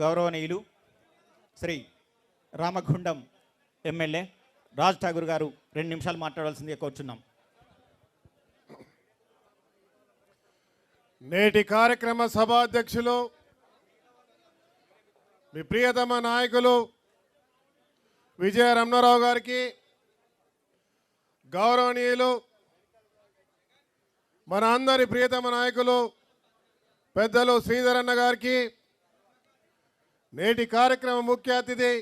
గౌరవనీయులు శ్రీ రామగుండం ఎమ్మెల్యే రాజ్ ఠాగూర్ గారు రెండు నిమిషాలు మాట్లాడాల్సిందిగా కోరుచున్నాం. నేటి కార్యక్రమ సభాధ్యక్షులు మీ ప్రియతమ నాయకులు విజయ రమణారావు గారికి గౌరవనీయులు మన అందరి ప్రియతమ నాయకులు పెద్దలు శ్రీధరన్న గారికి నేటి కార్యక్రమ ముఖ్య అతిథి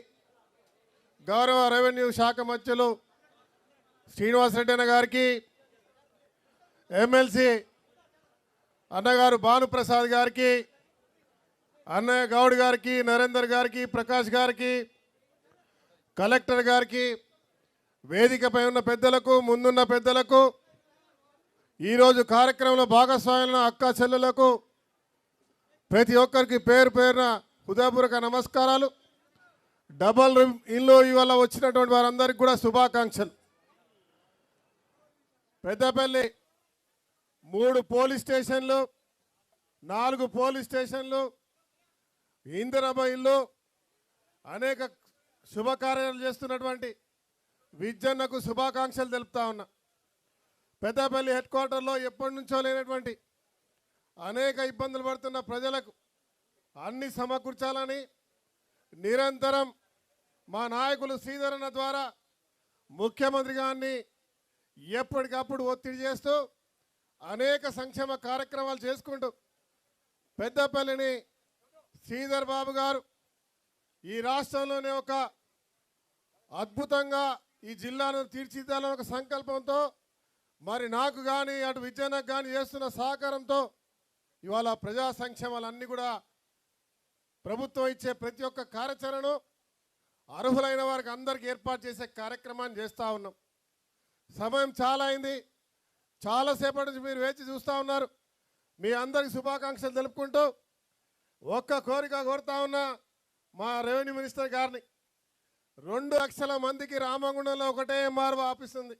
గౌరవ రెవెన్యూ శాఖ మధ్యలు శ్రీనివాసరెడ్డి అన్న గారికి ఎమ్మెల్సీ అన్నగారు భానుప్రసాద్ గారికి అన్నయ్య గౌడ్ గారికి నరేందర్ గారికి ప్రకాష్ గారికి కలెక్టర్ గారికి వేదికపై ఉన్న పెద్దలకు ముందున్న పెద్దలకు ఈరోజు కార్యక్రమంలో భాగస్వామ్యం అక్క చెల్లెలకు ప్రతి ఒక్కరికి పేరు పేరున హృదయపూర్వక నమస్కారాలు. డబల్ రూమ్ ఇల్లు ఇవాళ వచ్చినటువంటి వారందరికీ కూడా శుభాకాంక్షలు. పెద్దపల్లి మూడు పోలీస్ స్టేషన్లు నాలుగు పోలీస్ స్టేషన్లు ఇందిరమ్మ ఇల్లు అనేక శుభకార్యాలు చేస్తున్నటువంటి విద్యన్నకు శుభాకాంక్షలు తెలుపుతా ఉన్నా. పెద్దపల్లి హెడ్ క్వార్టర్లో ఎప్పటి నుంచో లేనటువంటి అనేక ఇబ్బందులు పడుతున్న ప్రజలకు అన్ని సమకూర్చాలని నిరంతరం మా నాయకులు శ్రీధరణ ద్వారా ముఖ్యమంత్రి గారిని ఎప్పటికప్పుడు ఒత్తిడి చేస్తూ అనేక సంక్షేమ కార్యక్రమాలు చేసుకుంటూ పెద్దపల్లిని శ్రీధర్ బాబు గారు ఈ రాష్ట్రంలోనే ఒక అద్భుతంగా ఈ జిల్లాను తీర్చిదిద్దాలని ఒక సంకల్పంతో మరి నాకు కానీ అటు విజయనకు కానీ చేస్తున్న సహకారంతో ఇవాళ ప్రజా సంక్షేమాలన్నీ కూడా ప్రభుత్వం ఇచ్చే ప్రతి ఒక్క కార్యాచరణను అర్హులైన వారికి అందరికీ ఏర్పాటు చేసే కార్యక్రమాన్ని చేస్తూ ఉన్నాం. సమయం చాలా అయింది. చాలాసేపటి నుంచి మీరు వేచి చూస్తూ ఉన్నారు. మీ అందరికి శుభాకాంక్షలు తెలుపుకుంటూ ఒక్క కోరిక కోరుతా ఉన్నా మా రెవెన్యూ మినిస్టర్ గారిని. రెండు లక్షల మందికి రామగుండంలో ఒకటే ఎంఆర్ఓ ఆఫీస్ ఉంది.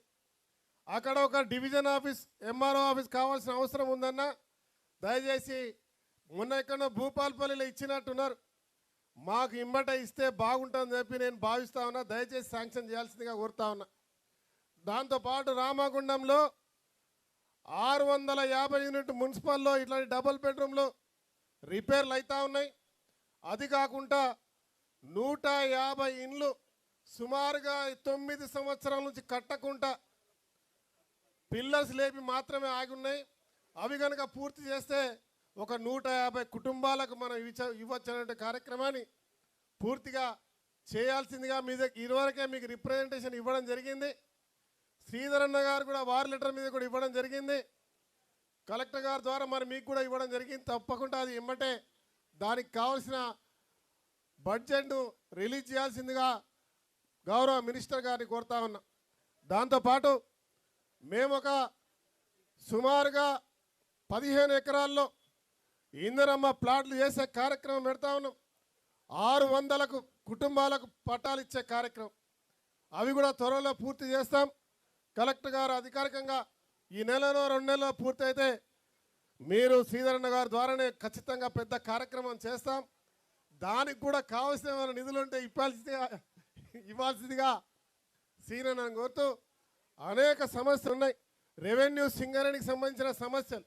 అక్కడ ఒక డివిజన్ ఆఫీస్ ఎంఆర్ఓ ఆఫీస్ కావాల్సిన అవసరం ఉందన్న దయచేసి మొన్న ఎక్కడో భూపాల్పల్లిలో ఇచ్చినట్టున్నారు. మాకు ఇమ్మట ఇస్తే బాగుంటుందని చెప్పి నేను భావిస్తా ఉన్నా. దయచేసి శాంక్షన్ చేయాల్సిందిగా కోరుతా ఉన్నా. దాంతోపాటు రామగుండంలో ఆరు వందల యాభై యూనిట్ మున్సిపల్లో ఇట్లాంటి డబుల్ బెడ్రూమ్లు రిపేర్లు అవుతా ఉన్నాయి. అది కాకుండా నూట యాభై ఇండ్లు సుమారుగా తొమ్మిది సంవత్సరాల నుంచి కట్టకుండా పిల్లర్స్ లేపి మాత్రమే ఆగి ఉన్నాయి. అవి కనుక పూర్తి చేస్తే ఒక నూట యాభై కుటుంబాలకు మనం ఇచ్చ ఇవ్వచ్చనే కార్యక్రమాన్ని పూర్తిగా చేయాల్సిందిగా మీ ఇదివరకే మీకు రిప్రజెంటేషన్ ఇవ్వడం జరిగింది. శ్రీధరన్న గారు కూడా వార్ లెటర్ మీద కూడా ఇవ్వడం జరిగింది. కలెక్టర్ గారి ద్వారా మరి మీకు కూడా ఇవ్వడం జరిగింది. తప్పకుండా అది ఇమ్మటే దానికి కావాల్సిన బడ్జెట్ను రిలీజ్ చేయాల్సిందిగా గౌరవ మినిస్టర్ గారిని కోరుతా ఉన్నా. దాంతోపాటు మేము ఒక సుమారుగా పదిహేను ఎకరాల్లో ఇందరమ్మ ప్లాట్లు చేసే కార్యక్రమం పెడతా ఉన్నాం. ఆరు వందలకు కుటుంబాలకు పట్టాలు ఇచ్చే కార్యక్రమం. అవి కూడా త్వరలో పూర్తి చేస్తాం. కలెక్టర్ గారు అధికారికంగా ఈ నెలలో రెండు నెలలో పూర్తయితే మీరు శ్రీధరన్న గారి ద్వారానే ఖచ్చితంగా పెద్ద కార్యక్రమం చేస్తాం. దానికి కూడా కావాల్సిన నిధులుంటే నిధులు ఉంటే ఇవ్వాల్సిందిగా ఇవ్వాల్సిందిగా శ్రీరన్నను కోరుతూ అనేక సమస్యలు ఉన్నాయి. రెవెన్యూ సింగరేణికి సంబంధించిన సమస్యలు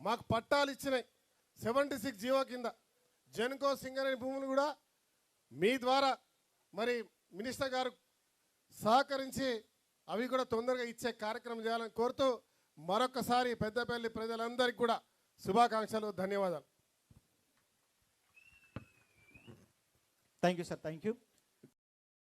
మాకు పట్టాలు ఇచ్చినాయి. సెవెంటీ సిక్స్ జీవో కింద జెన్కో సింగరేణి భూములు కూడా మీ ద్వారా మరి మినిస్టర్ గారు సహకరించి అవి కూడా తొందరగా ఇచ్చే కార్యక్రమం చేయాలని కోరుతూ మరొకసారి పెద్దపల్లి ప్రజలందరికీ కూడా శుభాకాంక్షలు ధన్యవాదాలు. Thank you sir thank you